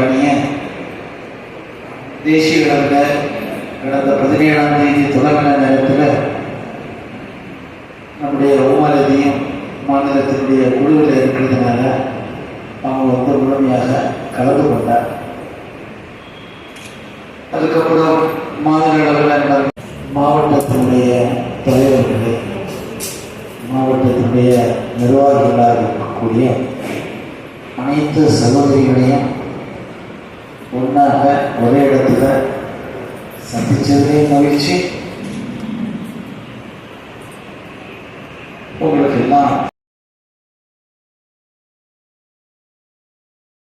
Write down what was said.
பணியை தேசிய அளவில் கடந்த பதினேழாம் தேதி தொடங்கின நேரத்தில் நம்முடைய உமாலதியும் மாநிலத்தினுடைய குழுவில் இருக்கிறதுனால அவங்க வந்து முழுமையாக கலந்து கொண்டார். அதுக்கப்புறம் மாநில அளவில் மாவட்டத்தினுடைய தலைவர்களே மாவட்டத்தினுடைய நிர்வாகிகளாக இருக்கக்கூடிய அனைத்து சகோதரிகளையும் ஒன்றாக ஒரே இடத்துல சந்திச்சதே மகிழ்ச்சி. உங்களுக்கு எல்லாம்